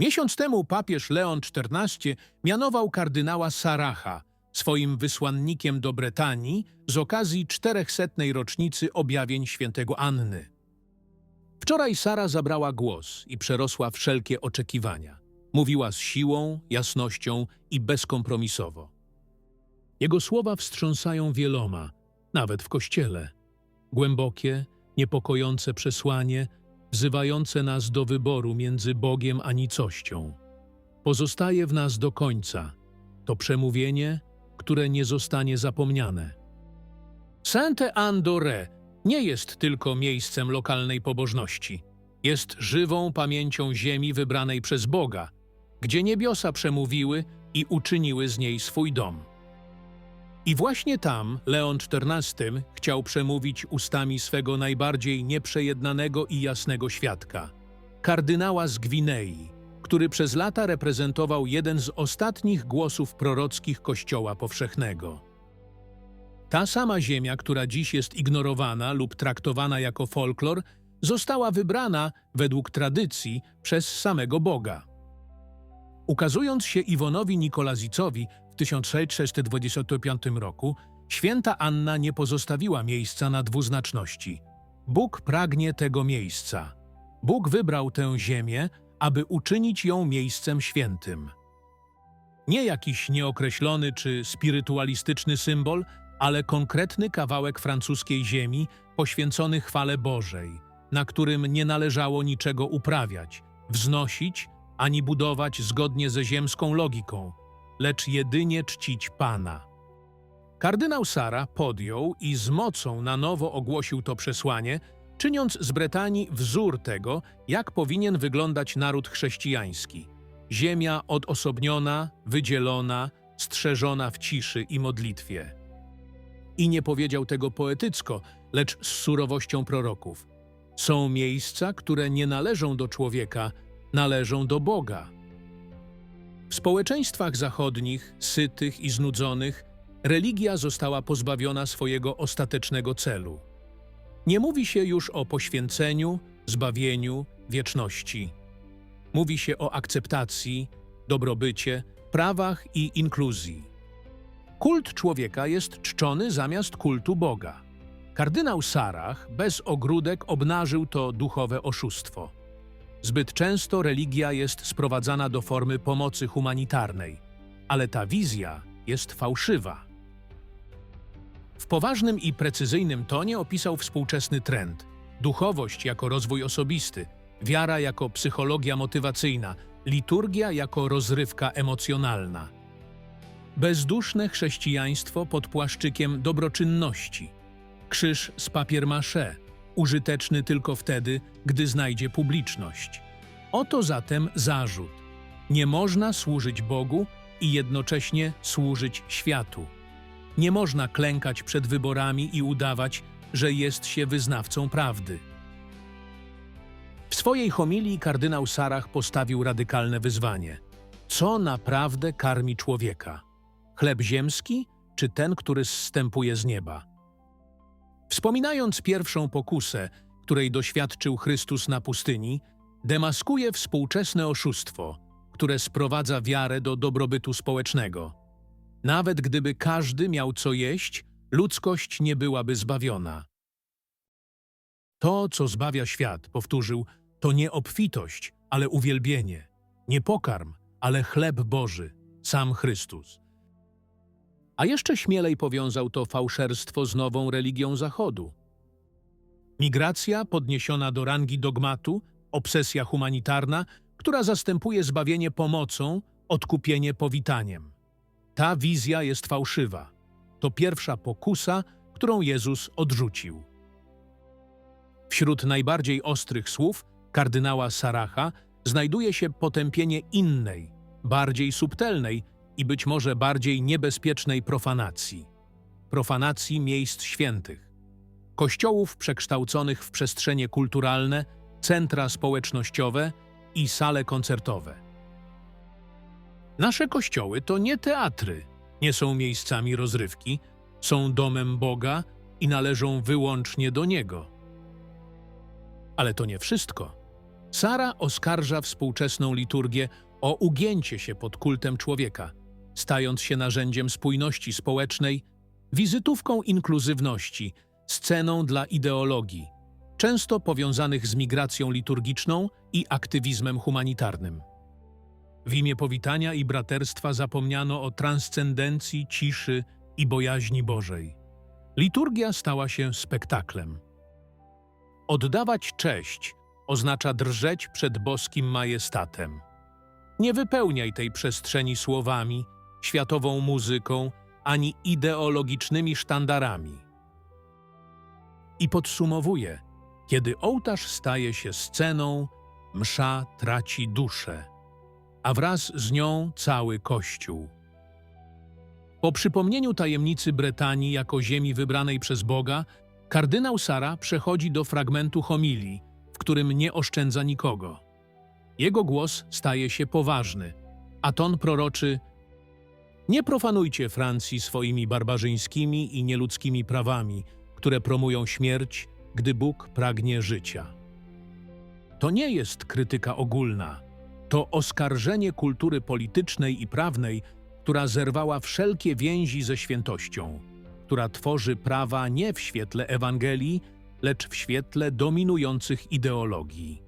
Miesiąc temu papież Leon XIV mianował kardynała Saracha swoim wysłannikiem do Bretanii z okazji 400. rocznicy objawień świętego Anny. Wczoraj Sara zabrała głos i przerosła wszelkie oczekiwania. Mówiła z siłą, jasnością i bezkompromisowo. Jego słowa wstrząsają wieloma, nawet w kościele. Głębokie, niepokojące przesłanie, wzywające nas do wyboru między Bogiem a nicością. Pozostaje w nas do końca. To przemówienie, które nie zostanie zapomniane. Sainte-Anne-d'Auray nie jest tylko miejscem lokalnej pobożności. Jest żywą pamięcią ziemi wybranej przez Boga, gdzie niebiosa przemówiły i uczyniły z niej swój dom. I właśnie tam Leon XIV chciał przemówić ustami swego najbardziej nieprzejednanego i jasnego świadka, kardynała z Gwinei, który przez lata reprezentował jeden z ostatnich głosów prorockich Kościoła Powszechnego. Ta sama ziemia, która dziś jest ignorowana lub traktowana jako folklor, została wybrana, według tradycji, przez samego Boga. Ukazując się Iwonowi Nikolazicowi w 1625 roku, święta Anna nie pozostawiła miejsca na dwuznaczności. Bóg pragnie tego miejsca. Bóg wybrał tę ziemię, aby uczynić ją miejscem świętym. Nie jakiś nieokreślony czy spirytualistyczny symbol, ale konkretny kawałek francuskiej ziemi poświęcony chwale Bożej, na którym nie należało niczego uprawiać, wznosić ani budować zgodnie ze ziemską logiką, lecz jedynie czcić Pana. Kardynał Sara podjął i z mocą na nowo ogłosił to przesłanie, czyniąc z Bretanii wzór tego, jak powinien wyglądać naród chrześcijański. Ziemia odosobniona, wydzielona, strzeżona w ciszy i modlitwie. I nie powiedział tego poetycko, lecz z surowością proroków. Są miejsca, które nie należą do człowieka, należą do Boga. W społeczeństwach zachodnich, sytych i znudzonych, religia została pozbawiona swojego ostatecznego celu. Nie mówi się już o poświęceniu, zbawieniu, wieczności. Mówi się o akceptacji, dobrobycie, prawach i inkluzji. Kult człowieka jest czczony zamiast kultu Boga. Kardynał Sarach bez ogródek obnażył to duchowe oszustwo. Zbyt często religia jest sprowadzana do formy pomocy humanitarnej, ale ta wizja jest fałszywa. W poważnym i precyzyjnym tonie opisał współczesny trend: duchowość jako rozwój osobisty, wiara jako psychologia motywacyjna, liturgia jako rozrywka emocjonalna. Bezduszne chrześcijaństwo pod płaszczykiem dobroczynności. Krzyż z papier-mâché, użyteczny tylko wtedy, gdy znajdzie publiczność. Oto zatem zarzut. Nie można służyć Bogu i jednocześnie służyć światu. Nie można klękać przed wyborami i udawać, że jest się wyznawcą prawdy. W swojej homilii kardynał Sarach postawił radykalne wyzwanie. Co naprawdę karmi człowieka? Chleb ziemski czy ten, który zstępuje z nieba? Wspominając pierwszą pokusę, której doświadczył Chrystus na pustyni, demaskuje współczesne oszustwo, które sprowadza wiarę do dobrobytu społecznego. Nawet gdyby każdy miał co jeść, ludzkość nie byłaby zbawiona. To, co zbawia świat, powtórzył, to nie obfitość, ale uwielbienie, nie pokarm, ale chleb Boży, sam Chrystus. A jeszcze śmielej powiązał to fałszerstwo z nową religią Zachodu. Migracja podniesiona do rangi dogmatu, obsesja humanitarna, która zastępuje zbawienie pomocą, odkupienie powitaniem. Ta wizja jest fałszywa. To pierwsza pokusa, którą Jezus odrzucił. Wśród najbardziej ostrych słów kardynała Saracha znajduje się potępienie innej, bardziej subtelnej i być może bardziej niebezpiecznej profanacji. Profanacji miejsc świętych. Kościołów przekształconych w przestrzenie kulturalne, centra społecznościowe i sale koncertowe. Nasze kościoły to nie teatry, nie są miejscami rozrywki, są domem Boga i należą wyłącznie do Niego. Ale to nie wszystko. Sara oskarża współczesną liturgię o ugięcie się pod kultem człowieka, stając się narzędziem spójności społecznej, wizytówką inkluzywności, sceną dla ideologii, często powiązanych z migracją liturgiczną i aktywizmem humanitarnym. W imię powitania i braterstwa zapomniano o transcendencji, ciszy i bojaźni Bożej. Liturgia stała się spektaklem. Oddawać cześć oznacza drżeć przed boskim majestatem. Nie wypełniaj tej przestrzeni słowami, światową muzyką, ani ideologicznymi sztandarami. I podsumowuje, kiedy ołtarz staje się sceną, msza traci duszę, a wraz z nią cały Kościół. Po przypomnieniu tajemnicy Bretanii jako ziemi wybranej przez Boga, kardynał Sara przechodzi do fragmentu homilii, w którym nie oszczędza nikogo. Jego głos staje się poważny, a ton proroczy Nie profanujcie Francji swoimi barbarzyńskimi i nieludzkimi prawami, które promują śmierć, gdy Bóg pragnie życia. To nie jest krytyka ogólna, to oskarżenie kultury politycznej i prawnej, która zerwała wszelkie więzi ze świętością, która tworzy prawa nie w świetle Ewangelii, lecz w świetle dominujących ideologii.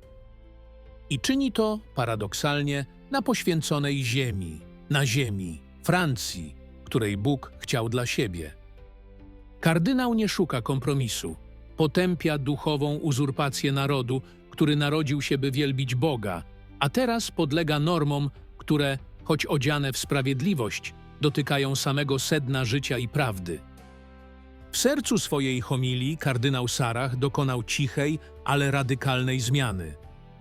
I czyni to, paradoksalnie, na poświęconej ziemi, na ziemi, Francji, której Bóg chciał dla siebie. Kardynał nie szuka kompromisu, potępia duchową uzurpację narodu, który narodził się, by wielbić Boga, a teraz podlega normom, które, choć odziane w sprawiedliwość, dotykają samego sedna życia i prawdy. W sercu swojej homilii kardynał Sarach dokonał cichej, ale radykalnej zmiany.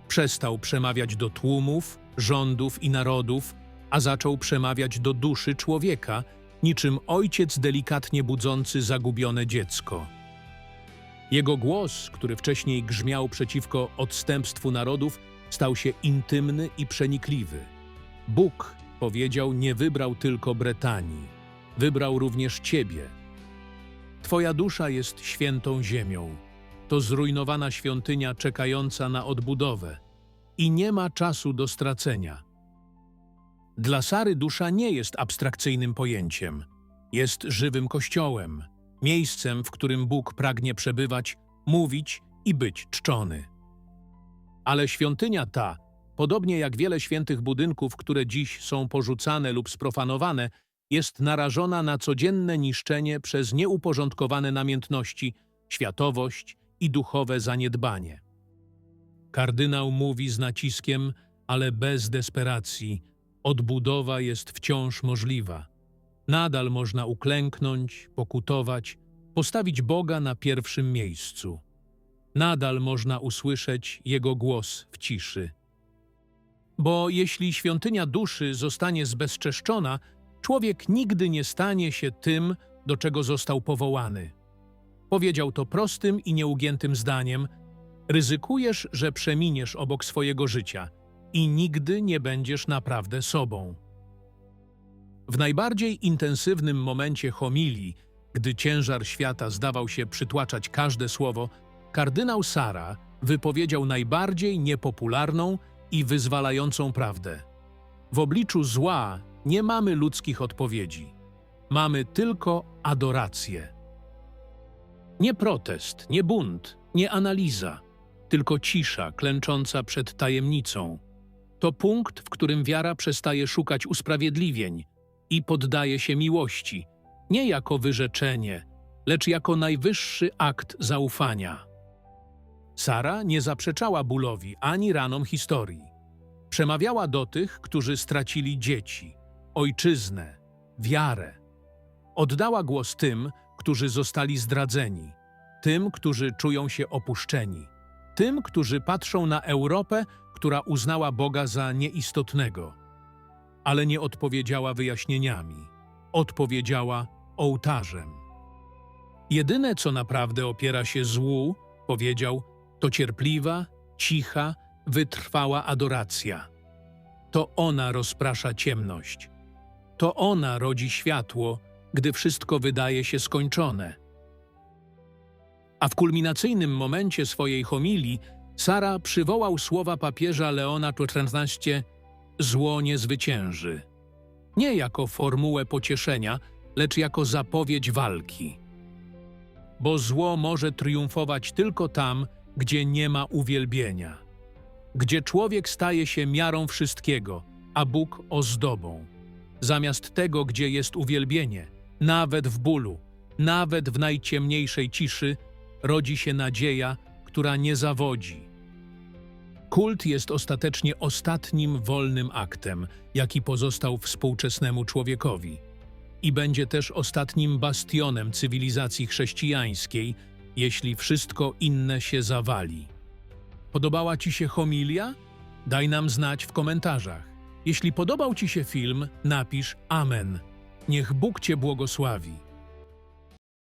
Przestał przemawiać do tłumów, rządów i narodów, a zaczął przemawiać do duszy człowieka, niczym ojciec delikatnie budzący zagubione dziecko. Jego głos, który wcześniej grzmiał przeciwko odstępstwu narodów, stał się intymny i przenikliwy. Bóg, powiedział, nie wybrał tylko Bretanii, wybrał również Ciebie. Twoja dusza jest świętą ziemią. To zrujnowana świątynia czekająca na odbudowę i nie ma czasu do stracenia. Dla Sary dusza nie jest abstrakcyjnym pojęciem. Jest żywym kościołem, miejscem, w którym Bóg pragnie przebywać, mówić i być czczony. Ale świątynia ta, podobnie jak wiele świętych budynków, które dziś są porzucane lub sprofanowane, jest narażona na codzienne niszczenie przez nieuporządkowane namiętności, światowość i duchowe zaniedbanie. Kardynał mówi z naciskiem, ale bez desperacji: odbudowa jest wciąż możliwa. Nadal można uklęknąć, pokutować, postawić Boga na pierwszym miejscu. Nadal można usłyszeć Jego głos w ciszy. Bo jeśli świątynia duszy zostanie zbezczeszczona, człowiek nigdy nie stanie się tym, do czego został powołany. Powiedział to prostym i nieugiętym zdaniem: ryzykujesz, że przeminiesz obok swojego życia i nigdy nie będziesz naprawdę sobą. W najbardziej intensywnym momencie homilii, gdy ciężar świata zdawał się przytłaczać każde słowo, kardynał Sara wypowiedział najbardziej niepopularną i wyzwalającą prawdę. W obliczu zła nie mamy ludzkich odpowiedzi. Mamy tylko adorację. Nie protest, nie bunt, nie analiza, tylko cisza klęcząca przed tajemnicą. To punkt, w którym wiara przestaje szukać usprawiedliwień i poddaje się miłości, nie jako wyrzeczenie, lecz jako najwyższy akt zaufania. Sara nie zaprzeczała bólowi ani ranom historii. Przemawiała do tych, którzy stracili dzieci, ojczyznę, wiarę. Oddała głos tym, którzy zostali zdradzeni, tym, którzy czują się opuszczeni, tym, którzy patrzą na Europę, która uznała Boga za nieistotnego, ale nie odpowiedziała wyjaśnieniami. Odpowiedziała ołtarzem. Jedyne, co naprawdę opiera się złu, powiedział, to cierpliwa, cicha, wytrwała adoracja. To ona rozprasza ciemność. To ona rodzi światło, gdy wszystko wydaje się skończone. A w kulminacyjnym momencie swojej homilii Sara przywołał słowa papieża Leona XIV Zło nie zwycięży. Nie jako formułę pocieszenia, lecz jako zapowiedź walki. Bo zło może triumfować tylko tam, gdzie nie ma uwielbienia. Gdzie człowiek staje się miarą wszystkiego, a Bóg ozdobą. Zamiast tego, gdzie jest uwielbienie, nawet w bólu, nawet w najciemniejszej ciszy, rodzi się nadzieja, która nie zawodzi. Kult jest ostatecznie ostatnim wolnym aktem, jaki pozostał współczesnemu człowiekowi. I będzie też ostatnim bastionem cywilizacji chrześcijańskiej, jeśli wszystko inne się zawali. Podobała Ci się homilia? Daj nam znać w komentarzach. Jeśli podobał Ci się film, napisz Amen. Niech Bóg Cię błogosławi.